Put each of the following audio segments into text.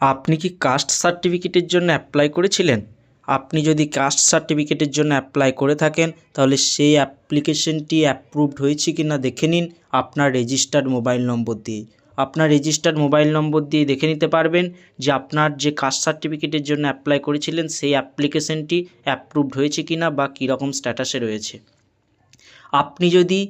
আপনি কি কাস্ট সার্টিফিকেটের জন্য অ্যাপ্লাই করেছিলেন? আপনি যদি কাস্ট সার্টিফিকেটের জন্য অ্যাপ্লাই করে থাকেন, তাহলে সেই অ্যাপ্লিকেশনটি অ্যাপ্রুভড হয়েছে কি না দেখে নিন আপনার রেজিস্টার্ড মোবাইল নম্বর দিয়ে। আপনার রেজিস্টার্ড মোবাইল নম্বর দিয়ে দেখে নিতে পারবেন যে আপনার যে কাস্ট সার্টিফিকেটের জন্য অ্যাপ্লাই করেছিলেন, সেই অ্যাপ্লিকেশনটি অ্যাপ্রুভড হয়েছে কি না বা কীরকম স্ট্যাটাসে রয়েছে। আপনি যদি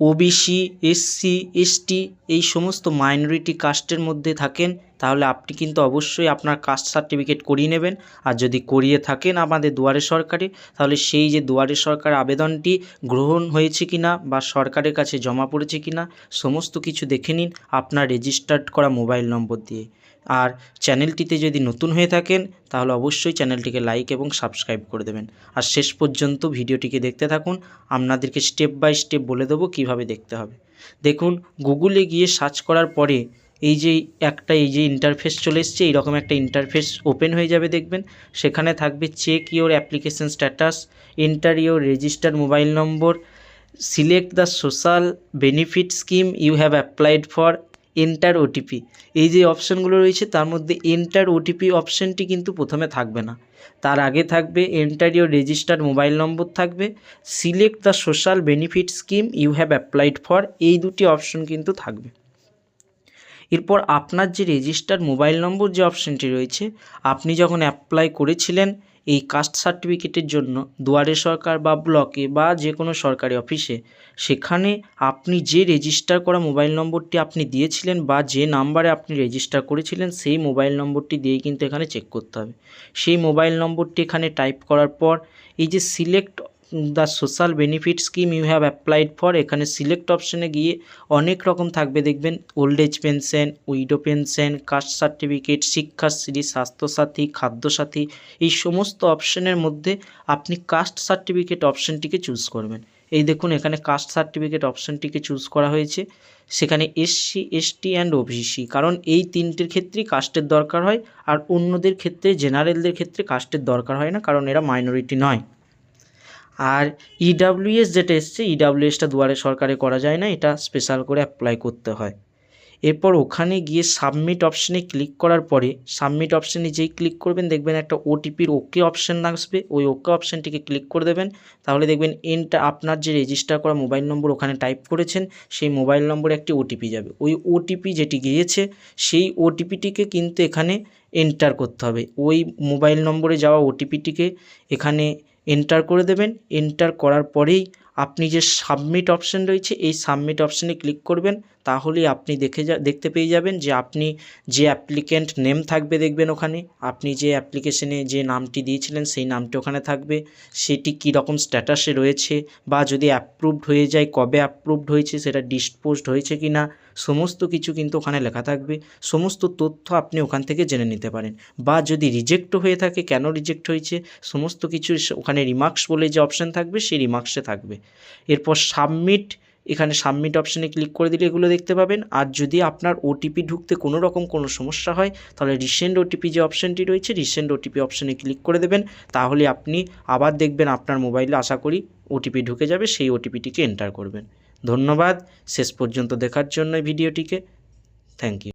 ওবিসি এসসি এসটি এই সমস্ত মাইনরিটি কাস্টের মধ্যে থাকেন তাহলে আপনি কিন্তু অবশ্যই আপনার কাস্ট সার্টিফিকেট করিয়ে নেবেন। আর যদি করিয়ে থাকেন আমাদের দুয়ারে সরকারে, তাহলে সেই যে দুয়ারে সরকার আবেদনটি গ্রহণ হয়েছে কি না বা সরকারের কাছে জমা পড়েছে কি না সমস্ত কিছু দেখে নিন আপনার রেজিস্টার্ড করা মোবাইল নম্বর দিয়ে। আর চ্যানেলটিতে যদি নতুন হয়ে থাকেন, তাহলে অবশ্যই চ্যানেলটিকে লাইক এবং সাবস্ক্রাইব করে দেবেন। আর শেষ পর্যন্ত ভিডিওটিকে দেখতে থাকুন, আপনাদেরকে স্টেপ বাই স্টেপ বলে দেবো কীভাবে দেখতে হবে। দেখুন গুগলে গিয়ে সার্চ করার পরে এই যে একটা, এই যে ইন্টারফেস চলে এসছে, এইরকম একটা ইন্টারফেস ওপেন হয়ে যাবে দেখবেন। সেখানে থাকবে check your application status enter your registered mobile number select the social benefit scheme you have applied for enter OTP এই যে অপশানগুলো রয়েছে, তার মধ্যে এন্টার ওটিপি অপশানটি কিন্তু প্রথমে থাকবে না। তার আগে থাকবে enter your registered mobile number থাকবে select the social benefit scheme you have applied for এই দুটি অপশন কিন্তু থাকবে। এরপর আপনার যে রেজিস্টার মোবাইল নম্বর যে অপশানটি রয়েছে, আপনি যখন অ্যাপ্লাই করেছিলেন এই কাস্ট সার্টিফিকেটের জন্য দুয়ারে সরকার বা ব্লকে বা যে কোনো সরকারি অফিসে সেখানে আপনি যে রেজিস্টার করা মোবাইল নম্বরটি আপনি দিয়েছিলেন বা যে নাম্বারে আপনি রেজিস্টার করেছিলেন, সেই মোবাইল নম্বরটি দিয়েই কিন্তু এখানে চেক করতে হবে। সেই মোবাইল নম্বরটি এখানে টাইপ করার পর, এই যে select the social benefit scheme you have applied for এখানে সিলেক্ট অপশনে গিয়ে অনেক রকম থাকবে। দেখবেন old age pension widow pension caste certificate Shikshashree Swasthyasathi Khadyasathi এই সমস্ত অপশনের মধ্যে আপনি কাস্ট সার্টিফিকেট অপশনটিকে চুজ করবেন। এই দেখুন এখানে কাস্ট সার্টিফিকেট অপশনটিকে চুজ করা হয়েছে। সেখানে এসসি এসটি অ্যান্ড ওবিসি কারণ এই তিনটের ক্ষেত্রেই কাস্টের দরকার হয়, আর অন্যদের ক্ষেত্রে জেনারেলদের ক্ষেত্রে কাস্টের দরকার হয় না, কারণ এরা মাইনরিটি নয়। আর ইডাব্লিউএস যেটা এসছে ইডাব্লিউএসটা দুয়ারে সরকারে করা যায় না, এটা স্পেশাল করে অ্যাপ্লাই করতে হয়। এরপর ওখানে গিয়ে সাবমিট অপশানে ক্লিক করার পরে সাবমিট অপশানে যেই ক্লিক করবেন, দেখবেন একটা ওটিপির ওকে অপশান আসবে। ওই ওকে অপশানটিকে ক্লিক করে দেবেন। তাহলে দেখবেন এনটা আপনার যে রেজিস্টার করা মোবাইল নম্বর ওখানে টাইপ করেছেন, সেই মোবাইল নম্বরে একটি ওটিপি যাবে। ওই ওটিপি যেটি গিয়েছে, সেই ওটিপিটিকে কিন্তু এখানে এন্টার করতে হবে। ওই মোবাইল নম্বরে যাওয়া ওটিপিটিকে এখানে এন্টার করে দেবেন এন্টার করার পরেই আপনি যে সাবমিট অপশান রয়েছে, এই সাবমিট অপশানে ক্লিক করবেন, তাহলেই আপনি দেখে যা, দেখতে পেয়ে যাবেন যে আপনি যে অ্যাপ্লিক্যান্ট নেম থাকবে দেখবেন ওখানে, আপনি যে অ্যাপ্লিকেশনে যে নামটি দিয়েছিলেন, সেই নামটি ওখানে থাকবে, সেটি কী রকম স্ট্যাটাসে রয়েছে, বা যদি অ্যাপ্রুভড হয়ে যায়, কবে অ্যাপ্রুভড হয়েছে, সেটা ডিসপোজড হয়েছে কি না সমস্ত কিছু কিন্তু ওখানে লেখা থাকবে, সমস্ত তথ্য আপনি ওখান থেকে জেনে নিতে পারেন, বা যদি রিজেক্ট হয়ে থাকে, কেন রিজেক্ট হয়েছে, সমস্ত কিছু ওখানে রিমার্কস বলে যে অপশান থাকবে, সেই রিমার্কসে থাকবে। এরপর সাবমিট এখানে সাবমিট অপশানে ক্লিক করে দিলে এগুলো দেখতে পাবেন। আর যদি আপনার ওটিপি ঢুকতে কোনো রকম কোনো সমস্যা হয়, তাহলে রিসেন্ট ওটিপি যে অপশানটি রয়েছে রিসেন্ট ওটিপি অপশানে ক্লিক করে দেবেন। তাহলে আপনি আবার দেখবেন আপনার মোবাইলে আশা করি ওটিপি ঢুকে যাবে, সেই ওটিপিটিকে এন্টার করবেন। ধন্যবাদ। শেষ পর্যন্ত দেখার জন্য ভিডিওটিকে। Thank you